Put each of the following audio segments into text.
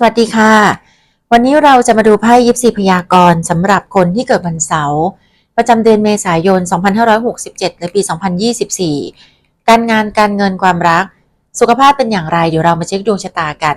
สวัสดีค่ะ วันนี้เราจะมาดูไพ่ยิปซีพยากรณ์สำหรับคนที่เกิดวันเสาร์ประจำเดือนเมษายน 2567ในปี 2024 การงานการเงินความรัก สุขภาพเป็นอย่างไร เดี๋ยวเรามาเช็คดวงชะตากัน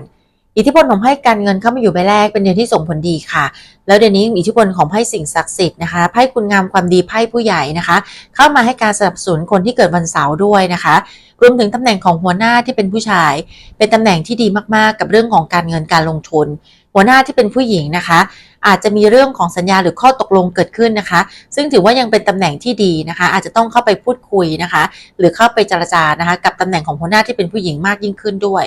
อิทธิพลของไพ่การเงินเข้ามาอยู่ใบแรกเป็นเดือนที่ส่งผลดีค่ะ แล้วเดือนนี้มีอิทธิพลของไพ่สิ่งศักดิ์สิทธิ์นะคะไพ่คุณงามความดีไพ่ผู้ใหญ่นะคะ เข้ามาให้การสนับสนุนคนที่เกิดวันเสาร์ด้วยนะคะรวมถึงตำแหน่งของหัวหน้าที่เป็นผู้ชาย เป็นตำแหน่งที่ดีมากๆ กับเรื่องของการเงินการลงทุน หัวหน้าที่เป็นผู้หญิงนะคะ อาจจะมีเรื่องของสัญญาหรือข้อตกลงเกิดขึ้นนะคะ ซึ่งถือว่ายังเป็นตำแหน่งที่ดีนะคะ อาจจะต้องเข้าไปพูดคุยนะคะ หรือเข้าไปเจรจานะคะ กับตำแหน่งของหัวหน้าที่เป็นผู้หญิงมากยิ่งขึ้นด้วย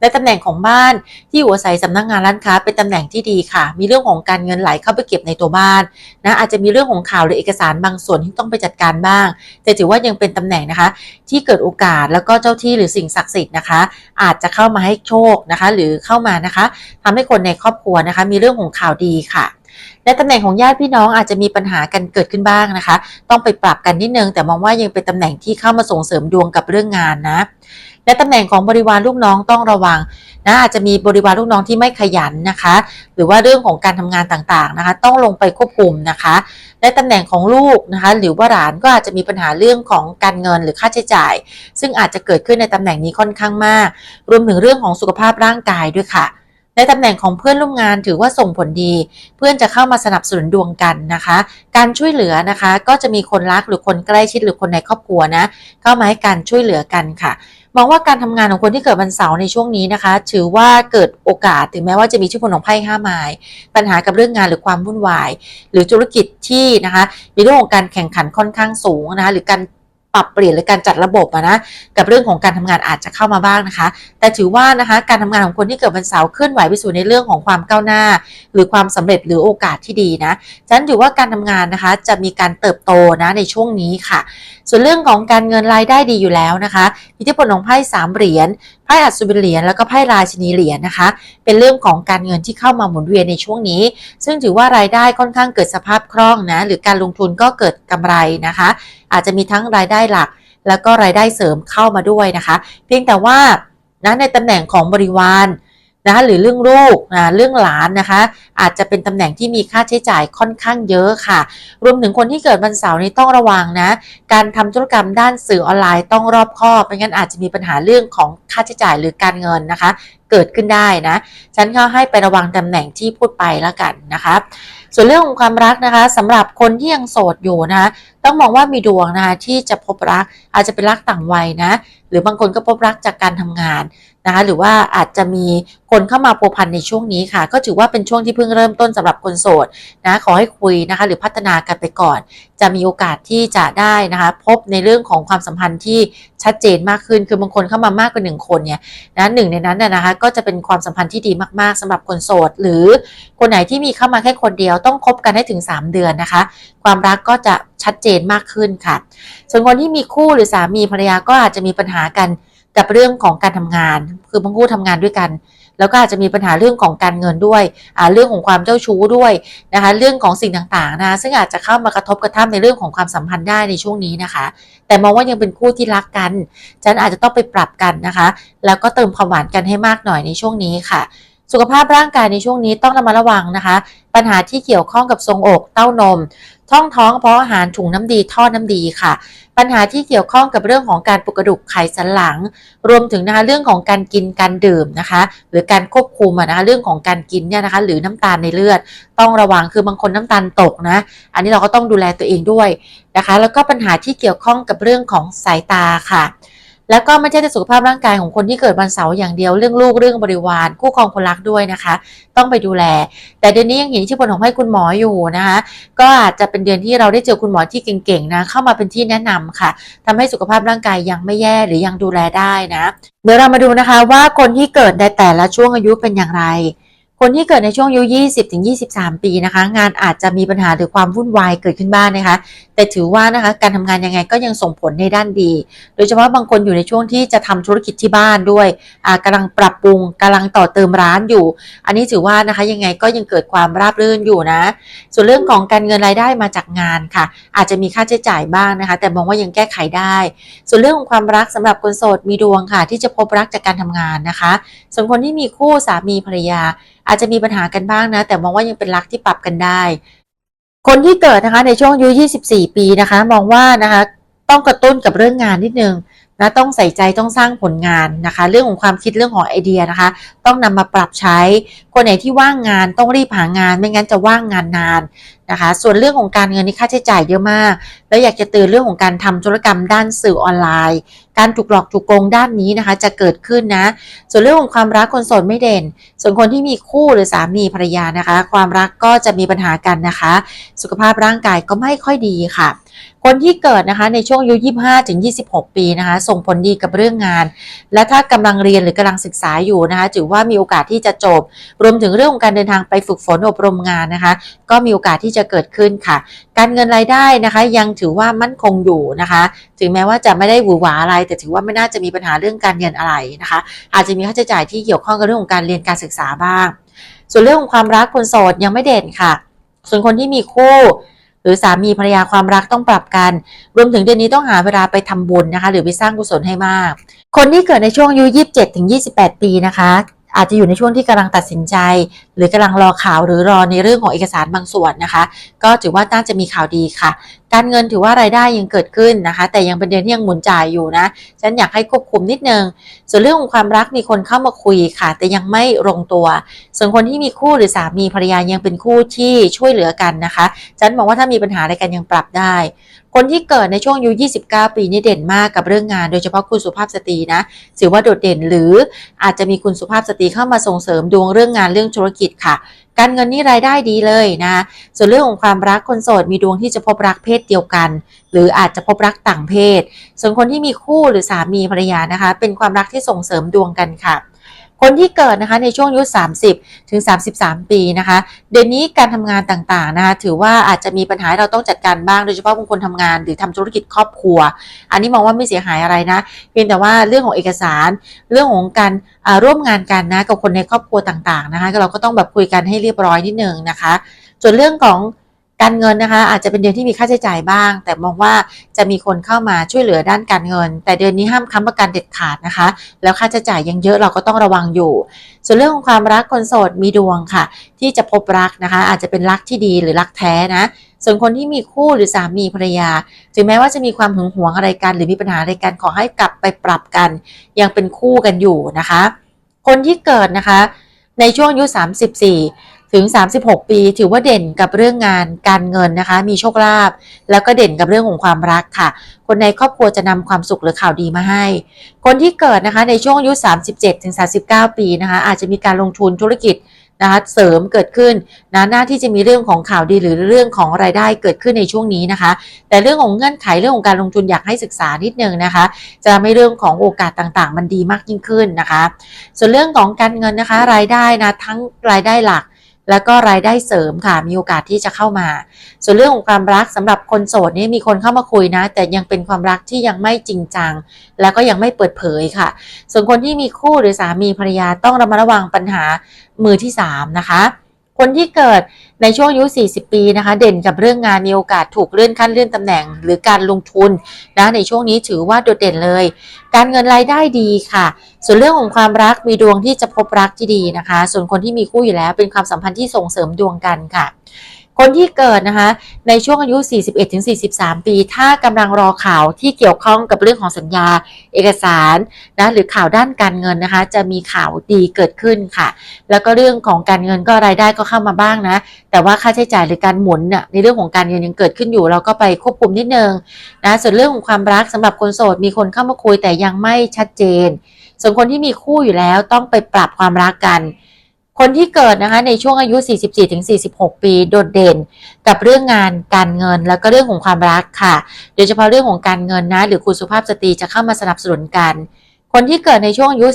และตำแหน่งของบ้านที่อยู่อาศัยสำนักงานร้านค้าเป็นตำแหน่งที่ดีค่ะ มีเรื่องของการเงินไหลเข้าไปเก็บในตัวบ้านนะอาจจะมีเรื่องของข่าวหรือเอกสารบางส่วนที่ต้องไปจัดการบ้าง แต่ถือว่ายังเป็นตำแหน่งนะคะ ที่เกิดโอกาสแล้วก็เจ้าที่หรือสิ่งศักดิ์สิทธิ์นะคะ อาจจะเข้ามาให้โชคนะคะ หรือเข้ามานะคะทำให้คนในครอบครัวนะคะ มีเรื่องของข่าวดีค่ะและตำแหน่งของญาติพี่น้องอาจจะมีปัญหากันเกิดขึ้นบ้างนะคะ ต้องไปปรับกันนิดนึง แต่มองว่ายังเป็นตำแหน่งที่เข้ามาส่งเสริมดวงกับเรื่องงานนะ และตำแหน่งของบริวารลูกน้องต้องระวังนะอาจจะมีบริวารลูกน้องที่ไม่ขยันนะคะ หรือว่าเรื่องของการทำงานต่างๆนะคะ ต้องลงไปควบคุมนะคะ และตำแหน่งของลูกนะคะ หรือว่าหลานก็อาจจะมีปัญหาเรื่องของการเงินหรือค่าใช้จ่าย ซึ่งอาจจะเกิดขึ้นในตำแหน่งนี้ค่อนข้างมาก รวมถึงเรื่องของสุขภาพร่างกายด้วยค่ะในตำแหน่งของเพื่อนร่วมงานถือว่าส่งผลดี เพื่อนจะเข้ามาสนับสนุนดวงกันนะคะ การช่วยเหลือนะคะ ก็จะมีคนรักหรือคนใกล้ชิดหรือคนในครอบครัวนะเข้ามาให้การช่วยเหลือกันค่ะ มองว่าการทำงานของคนที่เกิดวันเสาร์ในช่วงนี้นะคะ ถือว่าเกิดโอกาสถึงแม้ว่าจะมีชื่อผลของไพ่ห้าไม้ปัญหากับเรื่องงานหรือความวุ่นวาย หรือธุรกิจที่นะคะมีเรื่องของการแข่งขันค่อนข้างสูงนะคะหรือการ ปรับเปลี่ยนหรือการจัดระบบอะนะกับเรื่องของการทำงานอาจจะเข้ามาบ้างนะคะ แต่ถือว่านะคะการทำงานของคนที่เกิดวันเสาร์เคลื่อนไหวไปสู่ในเรื่องของความก้าวหน้า หรือความสำเร็จหรือโอกาสที่ดีนะฉะนั้นถือว่าการทำงานนะคะจะมีการเติบโตนะในช่วงนี้ค่ะ ส่วนเรื่องของการเงินรายได้ดีอยู่แล้วนะคะอิทธิพลของไพ่สามเหรียญไพ่อัศวินเหรียญแล้วก็ไพ่ราชินีเหรียญนะคะ เป็นเรื่องของการเงินที่เข้ามาหมุนเวียนในช่วงนี้ ซึ่งถือว่ารายได้ค่อนข้างเกิดสภาพคล่องนะหรือการลงทุนก็เกิดกำไรนะคะ อาจจะมีทั้งรายได้หลัก แล้วก็รายได้เสริมเข้ามาด้วยนะคะ เพียงแต่ว่านะในตำแหน่งของบริวารนะคะหรือเรื่องลูกนะเรื่องหลานนะคะ อาจจะเป็นตำแหน่งที่มีค่าใช้จ่ายค่อนข้างเยอะค่ะ รวมถึงคนที่เกิดวันเสาร์นี้ต้องระวังนะ การทำธุรกรรมด้านสื่อออนไลน์ต้องรอบคอบไม่งั้นอาจจะมีปัญหาเรื่องของค่าใช้จ่ายหรือการเงินนะคะเกิดขึ้นได้นะ ฉันก็ให้ไประวังตำแหน่งที่พูดไปแล้วกันนะคะ ส่วนเรื่องของความรักนะคะสำหรับคนที่ยังโสดอยู่นะคะต้องมองว่ามีดวงนะคะที่จะพบรักอาจจะเป็นรักต่างวัยนะ หรือบางคนก็พบรักจากการทำงานนะคะหรือว่าอาจจะมีคนเข้ามาพัวพันในช่วงนี้ค่ะ ก็ถือว่าเป็นช่วงที่เพิ่งเริ่มต้นสำหรับคนโสดนะขอให้คุยนะคะ หรือพัฒนากันไปก่อน จะมีโอกาสที่จะได้นะคะ พบในเรื่องของความสัมพันธ์ที่ชัดเจนมากขึ้นคือบางคนเข้ามามากกว่าหนึ่งคนเนี่ยนะหนึ่งในนั้นนะนะคะก็จะเป็นความสัมพันธ์ที่ดีมากๆสำหรับคนโสด หรือคนไหนที่มีเข้ามาแค่คนเดียวต้องคบกันให้ถึง 3 เดือนนะคะ ความรักก็จะชัดเจนมากขึ้นค่ะ ส่วนคนที่มีคู่หรือสามีภรรยาก็อาจจะมีปัญหากันกับเรื่องของการทำงาน คือบางคู่ทำงานด้วยกัน แล้วก็อาจจะมีปัญหาเรื่องของการเงินด้วยเรื่องของความเจ้าชู้ด้วยนะคะเรื่องของสิ่งต่างๆนะซึ่งอาจจะเข้ามากระทบกระทั่งในเรื่องของความสัมพันธ์ได้ในช่วงนี้นะคะ แต่มองว่ายังเป็นคู่ที่รักกันฉะนันอาจจะต้องไปปรับกันนะคะ แล้วก็เติมความหวานกันให้มากหน่อยในช่วงนี้ค่ะ สุขภาพร่างกายในช่วงนี้ต้องระมัดระวังนะคะ ปัญหาที่เกี่ยวข้องกับทรงอกเต้านม ท้องท้องเพราะอาหารถุงน้ำดีท่อน้ำดีค่ะ ปัญหาที่เกี่ยวข้องกับเรื่องของการปลุกกระดูกไขสันหลัง รวมถึงนะคะเรื่องของการกินการดื่มนะคะ หรือการควบคุมนะคะเรื่องของการกินเนี่ยนะคะ หรือน้ำตาลในเลือด ต้องระวังคือบางคนน้ำตาลตกนะ อันนี้เราก็ต้องดูแลตัวเองด้วยนะคะ แล้วก็ปัญหาที่เกี่ยวข้องกับเรื่องของสายตาค่ะ แล้วก็ไม่ใช่แต่สุขภาพร่างกายของคนที่เกิดวันเสาร์อย่างเดียวเรื่องลูกเรื่องบริวารคู่ครองคนรักด้วยนะคะ ต้องไปดูแล แต่เดือนนี้ยังเห็นที่ผลของให้คุณหมออยู่นะคะ ก็อาจจะเป็นเดือนที่เราได้เจอคุณหมอที่เก่งๆนะเข้ามาเป็นที่แนะนำค่ะทำให้สุขภาพร่างกายยังไม่แย่หรือยังดูแลได้นะเดี๋ยวเรามาดูนะคะว่าคนที่เกิดในแต่ละช่วงอายุเป็นอย่างไร คนที่เกิดในช่วงอายุ 20 ถึง 23 ปีนะคะ งานอาจจะมีปัญหาหรือความวุ่นวายเกิดขึ้นบ้างนะคะ แต่ถือว่านะคะการทำงานยังไงก็ยังส่งผลในด้านดี โดยเฉพาะบางคนอยู่ในช่วงที่จะทำธุรกิจที่บ้านด้วยอ่ากำลังปรับปรุงกำลังต่อเติมร้านอยู่ อันนี้ถือว่านะคะยังไงก็ยังเกิดความราบรื่นอยู่นะ ส่วนเรื่องของการเงินรายได้มาจากงานค่ะ อาจจะมีค่าใช้จ่ายบ้างนะคะ แต่มองว่ายังแก้ไขได้ ส่วนเรื่องของความรักสำหรับคนโสดมีดวงค่ะ ที่จะพบรักจากการทำงานนะคะ ส่วนคนที่มีคู่สามีภรรยาอาจจะมีปัญหากันบ้างนะ แต่มองว่ายังเป็นรักที่ปรับกันได้ คนที่เกิดนะคะในช่วงอายุ 24 ปีนะคะ มองว่านะคะ ต้องกระตุ้นกับเรื่องงานนิดนึง นะต้องใส่ใจต้องสร้างผลงานนะคะ เรื่องของความคิดเรื่องของไอเดียนะคะ ต้องนำมาปรับใช้ คนไหนที่ว่างงานต้องรีบหางาน ไม่งั้นจะว่างงานนานนะคะ ส่วนเรื่องของการเงินนี่ค่าใช้จ่ายเยอะมาก แล้วอยากจะเตือนเรื่องของการทำธุรกรรมด้านสื่อออนไลน์ การถูกหลอกถูกโกงด้านนี้นะคะ จะเกิดขึ้นนะ ส่วนเรื่องของความรักคนโสดไม่เด่น ส่วนคนที่มีคู่หรือสามีภรรยานะคะ ความรักก็จะมีปัญหากันนะคะ สุขภาพร่างกายก็ไม่ค่อยดีค่ะ คนที่เกิดนะคะในช่วงอายุ 25 ถึง 26 ปีนะคะ ส่งผลดีกับเรื่องงาน และถ้ากำลังเรียนหรือกำลังศึกษาอยู่นะคะ ถือว่ามีโอกาสที่จะจบ รวมถึงเรื่องของการเดินทางไปฝึกฝนอบรมงานนะคะ ก็มีโอกาสที่จะเกิดขึ้นค่ะ การเงินรายได้นะคะ ยังถือว่ามั่นคงอยู่นะคะ ถึงแม้ว่าจะไม่ได้หวือหวาอะไร แต่ถือว่าไม่น่าจะมีปัญหาเรื่องการเงินอะไรนะคะ อาจจะมีค่าใช้จ่ายที่เกี่ยวข้องกับเรื่องของการเรียนการศึกษาบ้าง ส่วนเรื่องของความรักคนโสดยังไม่เด่นค่ะ ส่วนคนที่มีคู่ หรือสามีภรรยาความรักต้องปรับกัน รวมถึงเดือนนี้ต้องหาเวลาไปทำบุญนะคะ หรือไปสร้างกุศลให้มาก คนที่เกิดในช่วงอายุ 27 ถึง 28 ปีนะคะ อาจจะอยู่ในช่วงที่กำลังตัดสินใจ หรือกำลังรอข่าวหรือรอในเรื่องของเอกสารบางส่วนนะคะ ก็ถือว่าน่าจะมีข่าวดีค่ะ การเงินถือว่ารายได้ยังเกิดขึ้นนะคะ แต่ยังเป็นเดือนที่ยังหมุนจ่ายอยู่นะฉันอยากให้ควบคุมนิดนึงส่วนเรื่องของความรักมีคนเข้ามาคุยค่ะ แต่ยังไม่ลงตัว ส่วนคนที่มีคู่หรือสามีภรรยายังเป็นคู่ที่ช่วยเหลือกันนะคะฉันมองว่าถ้ามีปัญหาอะไรกันยังปรับได้ คนที่เกิดในช่วงอายุ 29 ปีนี่เด่นมากกับเรื่องงาน โดยเฉพาะคุณสุภาพสตรีนะถือว่าโดดเด่นหรืออาจจะมีคุณสุภาพสตรีเข้ามาส่งเสริมดวงเรื่องงานเรื่องธุรกิจค่ะ การเงินนี่รายได้ดีเลยนะ ส่วนเรื่องของความรักคนโสดมีดวงที่จะพบรักเพศเดียวกัน หรืออาจจะพบรักต่างเพศ ส่วนคนที่มีคู่หรือสามีภรรยานะคะ เป็นความรักที่ส่งเสริมดวงกันค่ะ คนที่เกิดนะคะในช่วงอายุ 30 ถึง 33 ปีนะคะ เดือนนี้การทำงานต่างๆนะคะถือว่าอาจจะมีปัญหาเราต้องจัดการบ้างโดยเฉพาะบางคนทำงาน หรือทำธุรกิจครอบครัว อันนี้มองว่าไม่เสียหายอะไรนะเพียงแต่ว่าเรื่องของเอกสารเรื่องของการร่วมงานกันนะกับคนในครอบครัวต่างๆนะคะเราก็ต้องแบบคุยกันให้เรียบร้อยนิดนึงนะคะ ส่วนเรื่องของ การเงินนะคะอาจจะเป็นเดือนที่มีค่าใช้จ่ายบ้าง แต่มองว่าจะมีคนเข้ามาช่วยเหลือด้านการเงิน แต่เดือนนี้ห้ามค้ำประกันเด็ดขาดนะคะ แล้วค่าใช้จ่ายยังเยอะเราก็ต้องระวังอยู่ ส่วนเรื่องของความรักคนโสดมีดวงค่ะ ที่จะพบรักนะคะ อาจจะเป็นรักที่ดีหรือรักแท้นะส่วนคนที่มีคู่หรือสามีภรรยา ถึงแม้ว่าจะมีความหึงหวงอะไรกัน หรือมีปัญหาอะไรกันขอให้กลับไปปรับกัน ยังเป็นคู่กันอยู่นะคะ คนที่เกิดนะคะ ในช่วงอายุ34 ถึง 36 ปีถือว่าเด่นกับเรื่องงานการเงินนะคะ มีโชคลาภแล้วก็เด่นกับเรื่องของความรักค่ะ คนในครอบครัวจะนำความสุขหรือข่าวดีมาให้ คนที่เกิดนะคะในช่วงอายุ 37ถึง39ปีนะคะอาจจะมีการลงทุนธุรกิจนะคะเสริมเกิดขึ้นนะหน้าที่จะมีเรื่องของข่าวดีหรือเรื่องของรายได้เกิดขึ้นในช่วงนี้นะคะ แต่เรื่องของเงื่อนไขเรื่องของการลงทุนอยากให้ศึกษานิดนึงนะคะ จะทำให้เรื่องของโอกาสต่างๆ มันดีมากยิ่งขึ้นนะคะ ส่วนเรื่องของการเงินนะคะ รายได้นะทั้งรายได้หลัก แล้วก็รายได้เสริมค่ะมีโอกาสที่จะเข้ามา ส่วนเรื่องของความรักสำหรับคนโสดนี่มีคนเข้ามาคุยนะ แต่ยังเป็นความรักที่ยังไม่จริงจัง แล้วก็ยังไม่เปิดเผยค่ะ ส่วนคนที่มีคู่หรือสามีภรรยาต้องระมัดระวังปัญหามือที่3นะคะ คนที่เกิดในช่วงอายุ 40 ปีนะคะ เด่นกับเรื่องงานมีโอกาสถูกเลื่อนขั้นเลื่อนตำแหน่ง หรือการลงทุนนะในช่วงนี้ถือว่าโดดเด่นเลย การเงินรายได้ดีค่ะ ส่วนเรื่องของความรักมีดวงที่จะพบรักที่ดีนะคะ ส่วนคนที่มีคู่อยู่แล้วเป็นความสัมพันธ์ที่ส่งเสริมดวงกันค่ะ คนที่เกิดนะคะ ในช่วงอายุ 41-43 ปี ถ้ากำลังรอข่าวที่เกี่ยวข้องกับเรื่องของสัญญาเอกสารนะหรือข่าวด้านการเงินนะคะ จะมีข่าวดีเกิดขึ้นค่ะ แล้วก็เรื่องของการเงินก็รายได้ก็เข้ามาบ้างนะ แต่ว่าค่าใช้จ่ายหรือการหมุนน่ะในเรื่องของการเงินยังเกิดขึ้นอยู่ เราก็ไปควบคุมนิดนึงนะส่วนเรื่องของความรักสำหรับคนโสดมีคนเข้ามาคุยแต่ยังไม่ชัดเจน ส่วนคนที่มีคู่อยู่แล้วต้องไปปรับความรักกัน คนที่เกิดนะคะในช่วงอายุ 44-46 ปี โดดเด่นกับเรื่องงานการเงินแล้วก็เรื่องของความรักค่ะ โดยเฉพาะเรื่องของการเงินนะ หรือคุณสุภาพสตรีจะเข้ามาสนับสนุนกัน คนที่เกิดในช่วงอายุ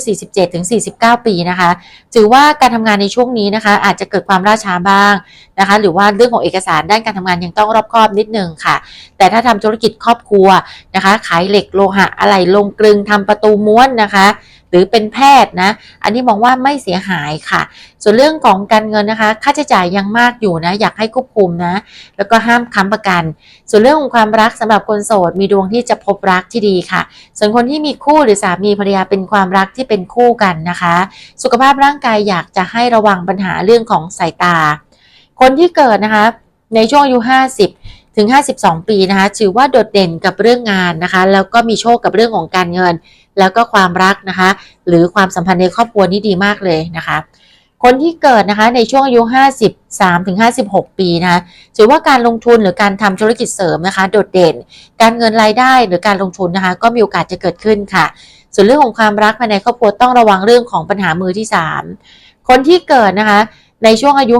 47-49 ปีนะคะ ถือว่าการทำงานในช่วงนี้นะคะ อาจจะเกิดความล่าช้าบ้างนะคะ หรือว่าเรื่องของเอกสารด้านการทำงานยังต้องรอบคอบนิดนึงค่ะ แต่ถ้าทำธุรกิจครอบครัวนะคะ ขายเหล็กโลหะอะไรลงกลึงทำประตูม้วนนะคะ หรือเป็นแพทย์นะ อันนี้มองว่าไม่เสียหายค่ะ ส่วนเรื่องของการเงินนะคะ ค่าใช้จ่ายยังมากอยู่นะ อยากให้ควบคุมนะ แล้วก็ห้ามค้ำประกัน ส่วนเรื่องของความรักสำหรับคนโสด มีดวงที่จะพบรักที่ดีค่ะ ส่วนคนที่มีคู่หรือสามีภรรยาเป็นความรักที่เป็นคู่กันนะคะ สุขภาพร่างกายอยากจะให้ระวังปัญหาเรื่องของสายตา คนที่เกิดนะคะในช่วงอายุ50 ถึง 52 ปีนะคะถือว่าโดดเด่นกับเรื่องงานนะคะ แล้วก็มีโชคกับเรื่องของการเงิน แล้วก็ความรักนะคะ หรือความสัมพันธ์ในครอบครัวนี่ดีมากเลยนะคะ คนที่เกิดนะคะในช่วงอายุ 53ถึง56 ปีนะคะถือว่าการลงทุนหรือการทำธุรกิจเสริมนะคะ โดดเด่น การเงินรายได้หรือการลงทุนนะคะ ก็มีโอกาสจะเกิดขึ้นค่ะ ส่วนเรื่องของความรักภายในครอบครัวต้องระวังเรื่องของปัญหามือที่ 3 คนที่เกิดนะคะ ในช่วงอายุ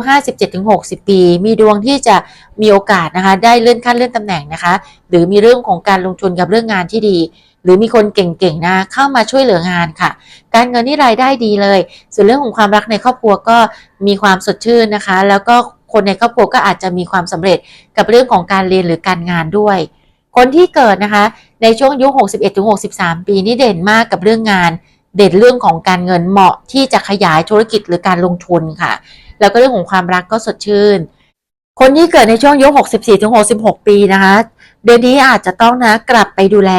57-60 ปี มีดวงที่จะมีโอกาสนะคะ ได้เลื่อนขั้นเลื่อนตำแหน่งนะคะ หรือมีเรื่องของการลงทุนกับเรื่องงานที่ดี หรือมีคนเก่งๆนะเข้ามาช่วยเหลืองานค่ะ การเงินนี่รายได้ดีเลย ส่วนเรื่องของความรักในครอบครัวก็มีความสดชื่นนะคะ แล้วก็คนในครอบครัวก็อาจจะมีความสำเร็จกับเรื่องของการเรียนหรือการงานด้วย คนที่เกิดนะคะ ในช่วงอายุ 61-63 ปีนี่เด่นมากกับเรื่องงาน เด่นเรื่องของการเงินเหมาะที่จะขยายธุรกิจหรือการลงทุนค่ะ แล้วก็เรื่องของความรักก็สดชื่น คนที่เกิดในช่วงอายุ64-66 ปีนะคะ เดือนนี้อาจจะต้องนะกลับไปดูแล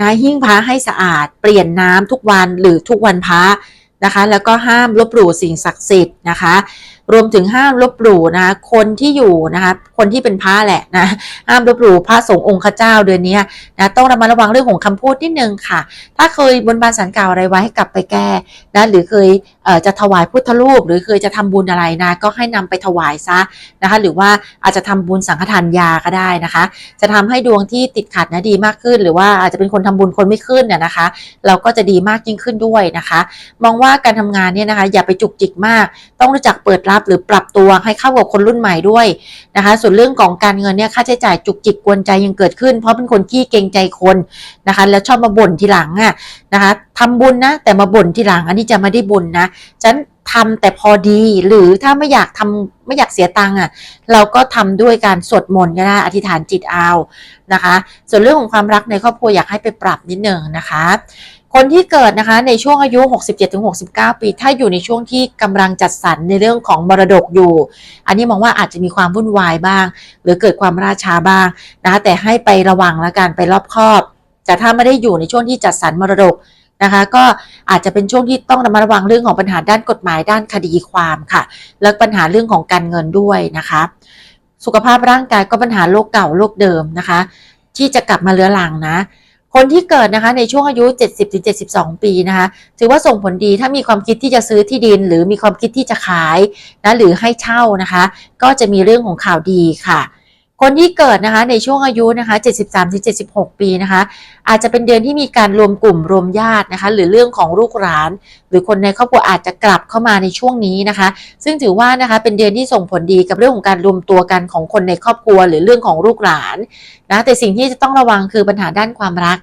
นะหิ้งพระให้สะอาด เปลี่ยนน้ำทุกวันหรือทุกวันพระนะคะ แล้วก็ห้ามลบหลู่สิ่งศักดิ์สิทธิ์นะคะ รวมถึงห้ามลบหลู่นะคะคนที่อยู่นะคะคนที่เป็นพระแหละนะห้ามลบหลู่พระสงฆ์องค์ข้าเจ้าเดือนนี้นะต้องระมัดระวังเรื่องของคำพูดนิดนึงค่ะ ถ้าเคยบนบานสันกล่าวอะไรไว้ให้กลับไปแก้นะหรือเคย จะถวายพุทธรูป หรือเคยจะทำบุญอะไรนะ ก็ให้นำไปถวายซะนะคะ หรือว่าอาจจะทำบุญสังฆทานยาก็ได้นะคะ จะทำให้ดวงที่ติดขัดนะดีมากขึ้น หรือว่าอาจจะเป็นคนทำบุญคนไม่ขึ้นเนี่ยนะคะ เราก็จะดีมากยิ่งขึ้นด้วยนะคะ มองว่าการทำงานเนี่ยนะคะ อย่าไปจุกจิกมาก ต้องรู้จักเปิดรับหรือปรับตัวให้เข้ากับคนรุ่นใหม่ด้วยนะคะ ส่วนเรื่องของการเงินเนี่ยค่าใช้จ่ายจุกจิกกวนใจยังเกิดขึ้น เพราะเป็นคนขี้เกรงใจคนนะคะ แล้วชอบมาบ่นทีหลังอะนะคะทำบุญนะแต่มาบ่นทีหลังอันนี้จะไม่ได้บุญนะฉันทำแต่พอดีหรือถ้าไม่อยากทำไม่อยากเสียตังค์อะ เราก็ทำด้วยการสวดมนต์ก็ได้อธิษฐานจิตเอานะคะ ส่วนเรื่องของความรักในครอบครัวอยากให้ไปปรับนิดหนึ่งนะคะ คนที่เกิดนะคะในช่วงอายุ 67-69 ปี ถ้าอยู่ในช่วงที่กำลังจัดสรรในเรื่องของมรดกอยู่ อันนี้มองว่าอาจจะมีความวุ่นวายบ้าง หรือเกิดความราชาบ้างนะคะแต่ให้ไประวังและกันไปรอบคอบ แต่ถ้าไม่ได้อยู่ในช่วงที่จัดสรรมรดก นะคะ ก็อาจจะเป็นช่วงที่ต้องระมัดระวังเรื่องของปัญหาด้านกฎหมายด้านคดีความค่ะ แล้วปัญหาเรื่องของการเงินด้วยนะคะ สุขภาพร่างกายก็ปัญหาโรคเก่าโรคเดิมนะคะ ที่จะกลับมาเรื้อรังนะคนที่เกิดนะคะในช่วงอายุ 70-72 ปีนะคะถือว่าส่งผลดีถ้ามีความคิดที่จะซื้อที่ดิน หรือมีความคิดที่จะขายนะหรือให้เช่านะคะ ก็จะมีเรื่องของข่าวดีค่ะ คนที่เกิดนะคะในช่วงอายุนะคะ73-76 ปีนะคะ อาจจะเป็นเดือนที่มีการรวมกลุ่มรวมญาตินะคะ หรือเรื่องของลูกหลาน หรือคนในครอบครัวอาจจะกลับเข้ามาในช่วงนี้นะคะ ซึ่งถือว่านะคะเป็นเดือนที่ส่งผลดีกับเรื่องของการรวมตัวกันของคนในครอบครัว หรือเรื่องของลูกหลานนะแต่สิ่งที่จะต้องระวังคือปัญหาด้านความรัก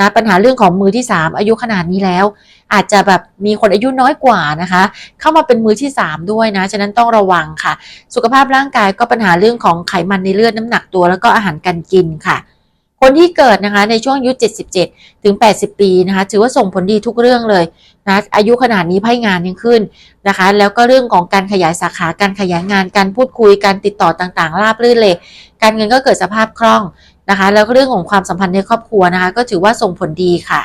นะปัญหาเรื่องของมือที่ 3 อายุขนาดนี้แล้ว อาจจะแบบมีคนอายุน้อยกว่านะคะ เข้ามาเป็นมือที่ 3 ด้วยนะฉะนั้นต้องระวังค่ะ สุขภาพร่างกายก็ปัญหาเรื่องของไขมันในเลือดน้ำหนักตัว แล้วก็อาหารการกินค่ะ คนที่เกิดนะคะในช่วงอายุ 77 ถึง 80 ปีนะคะ ถือว่าส่งผลดีทุกเรื่องเลยนะอายุขนาดนี้ไพ่งานยังขึ้นนะคะ แล้วก็เรื่องของการขยายสาขาการขยายงานการพูดคุยการติดต่อต่างๆ ราบรื่นเลย การเงินก็เกิดสภาพคล่อง นะคะ แล้วก็เรื่องของความสัมพันธ์ในครอบครัวนะคะ ก็ถือว่าส่งผลดีค่ะ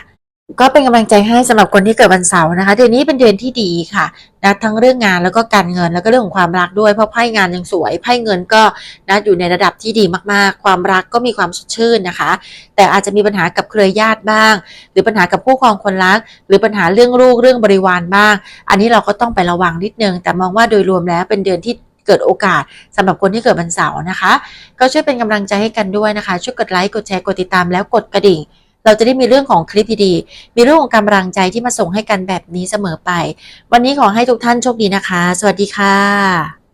ก็เป็นกำลังใจให้สำหรับคนที่เกิดวันเสาร์นะคะ เดือนนี้เป็นเดือนที่ดีค่ะนะทั้งเรื่องงานแล้วก็การเงินแล้วก็เรื่องของความรักด้วยเพราะไพ่งานยังสวยไพ่เงินก็นะอยู่ในระดับที่ดีมากๆ ความรักก็มีความสดชื่นนะคะ แต่อาจจะมีปัญหากับเครือญาติบ้าง หรือปัญหากับคู่ครองคนรัก หรือปัญหาเรื่องลูกเรื่องบริวารบ้าง อันนี้เราก็ต้องไประวังนิดนึง แต่มองว่าโดยรวมแล้วเป็นเดือนที่ เกิดโอกาสสำหรับคนที่เกิดวันเสาร์นะคะ ก็ช่วยเป็นกำลังใจให้กันด้วยนะคะ ช่วยกดไลค์กดแชร์กดติดตามแล้วกดกระดิ่ง เราจะได้มีเรื่องของคลิปดีๆมีเรื่องของกำลังใจที่มาส่งให้กันแบบนี้เสมอไป วันนี้ขอให้ทุกท่านโชคดีนะคะ สวัสดีค่ะ